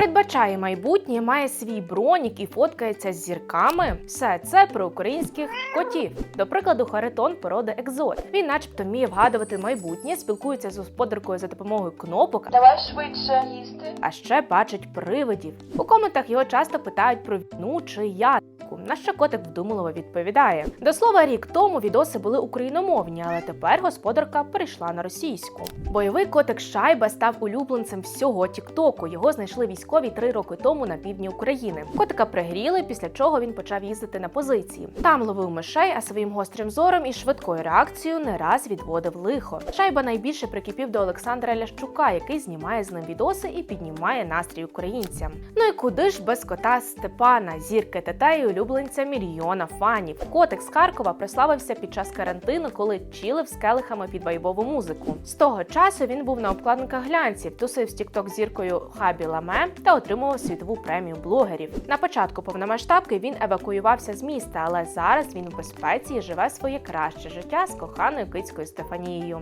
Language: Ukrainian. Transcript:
Передбачає майбутнє, має свій бронік і фоткається з зірками. Все це про українських котів. До прикладу, Харитон породи екзот. Він, начебто, вміє вгадувати майбутнє, спілкується з господаркою за допомогою кнопок, Давай швидше їсти. а ще бачить привидів. У коментах його часто питають про війну чи ядку. На що котик вдумливо відповідає. До слова, рік тому відоси були україномовні, але тепер господарка перейшла на російську. Бойовий котик Шайба став улюбленцем всього Тіктоку. Його знайшли військові три роки тому на півдні України. Котика пригріли, після чого він почав їздити на позиції. Там ловив мишей, а своїм гострим зором і швидкою реакцією не раз відводив лихо. Шайба найбільше прикипів до Олександра Лящука, який знімає з ним відоси і піднімає настрій українцям. Ну і куди ж без кота Степана, зірки ТТ і улюбленця мільйона фанів. Котик з Харкова прославився під час карантину, коли чилив з келихами під вайбову музику. З того часу він був на обкладинках глянців, тусив з тікток зіркою Хабі Ламе та отримував світову премію блогерів. На початку повномасштабки він евакуювався з міста, але зараз він в безпеці і живе своє краще життя з коханою кицькою Стефанією.